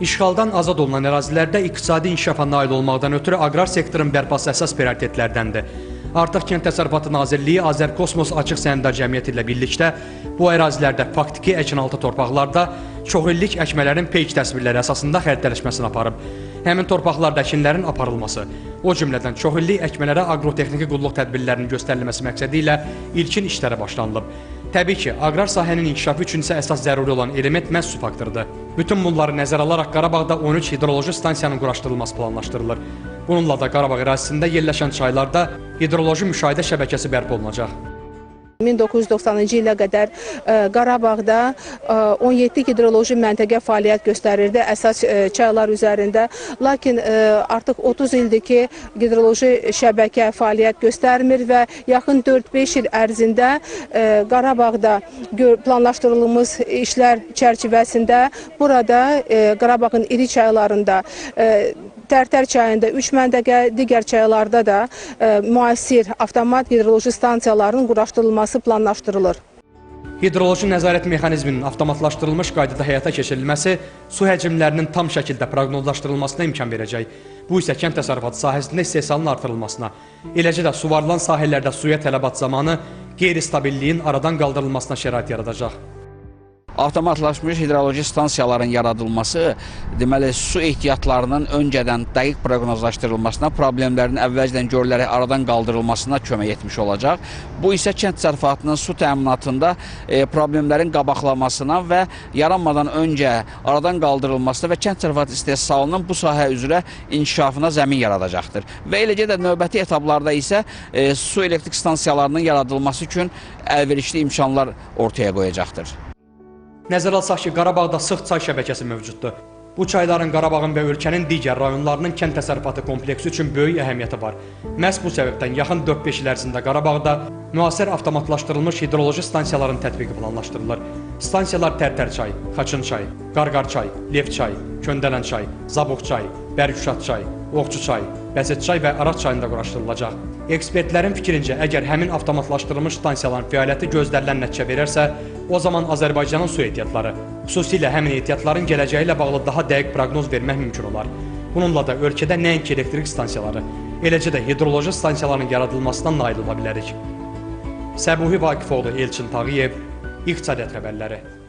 İşğaldan azad olunan ərazilərdə iqtisadi inkişafa nail olmaqdan ötürü aqrar sektorun bərpası əsas prioritetlərdəndir. Artıq Kənd Təsərrüfatı Nazirliyi Azərkosmos Açıq Səhmdar Cəmiyyəti ilə birlikdə bu ərazilərdə faktiki əkinaltı torpaqlarda çoxillik əkmələrin peyk təsvirləri əsasında xəritələşməsini aparıb. Həmin torpaqlarda əkinlərin aparılması, o cümlədən çoxillik əkmələrə aqrotexniki qulluq tədbirlərinin göstərilməsi məqsədi ilə ilkin işlərə başlanılıb. Təbii ki, aqrar sahənin inkişafı üçün isə əsas zəruri olan element məhz su faktorudur. Bütün bunları nəzərə alaraq Qarabağda 13 hidroloji stansiyanın quraşdırılması planlaşdırılır. Bununla da Qarabağ ərazisində yerləşən çaylarda hidroloji müşahidə şəbəkəsi bərpa olunacaq. 1990-cı ilə qədər ə, Qarabağda ə, 17 hidroloji məntəqə fəaliyyət göstərirdi əsas ə, çaylar üzərində. Lakin artıq 30 ildir ki, hidroloji şəbəkə fəaliyyət göstərmir və yaxın 4-5 il ərzində Qarabağda planlaşdırılmış işlər çərçivəsində burada Qarabağın iri çaylarında Tərtər çayında 3 məntəqə, digər çaylarda da ə, müasir avtomat hidroloji stansiyaların quraşdırılması planlaşdırılır. Hidroloji nəzarət mexanizminin avtomatlaşdırılmış qaydada həyata keçirilməsi su həcmlərinin tam şəkildə proqnozlaşdırılmasına imkan verəcək. Bu isə kənd təsərrüfatı sahəsində istehsalın artırılmasına, eləcə də suvarılan sahələrdə suya tələbat zamanı qeyri-stabilliyin aradan qaldırılmasına şərait yaradacaq. Avtomatlaşmış hidroloji stansiyaların yaradılması deməli su ehtiyatlarının öncədən dəqiq proqnozlaşdırılmasına, problemlərin əvvəlcədən görülərək aradan qaldırılmasına kömək etmiş olacaq. Bu isə kənd təsərrüfatının su təminatında e, problemlərin qabaqlamasına və yaranmadan öncə aradan qaldırılmasına və kənd təsərrüfatı istehsalının bu sahə üzrə inkişafına zəmin yaradacaqdır. Və eləcə də növbəti etaplarda isə e, su elektrik stansiyalarının yaradılması üçün əlverişli imkanlar ortaya qoyacaqdır. Nəzərə alsaq ki, Qarabağda sıx çay şəbəkəsi mövcuddur. Bu çayların Qarabağın və ölkənin digər rayonlarının kənd təsərrüfatı kompleksi üçün böyük əhəmiyyəti var. Məhz bu səbəbdən yaxın 4-5 il ərzində Qarabağda müasir avtomatlaşdırılmış hidroloji stansiyaların tətbiqi planlaşdırılır. Stansiyalar Tərtər çay, Xaçın çay, Qarqar çay, Lev çay, Köndələn çay, Zabuq çay, Bərgüşat çay, Oxçu çay, Bəzət çay və Araz çayında quraşdırılacaq. Ekspertlərin fikrincə, əgər həmin avtomatlaşdırılmış stansiyaların fəaliyyəti gözlənilən nəticə verərsə, o zaman Azərbaycanın su ehtiyatları, xüsusilə həmin ehtiyatların gələcəyi ilə bağlı daha dəqiq proqnoz vermək mümkün olar. Bununla da ölkədə nəinki elektrik stansiyaları, eləcə də hidroloji stansiyaların yaradılmasına nail ola bilərik. Səbuhi Vaqifoğlu, Elçin Tağıyev, İqtisadiyyat xəbərləri.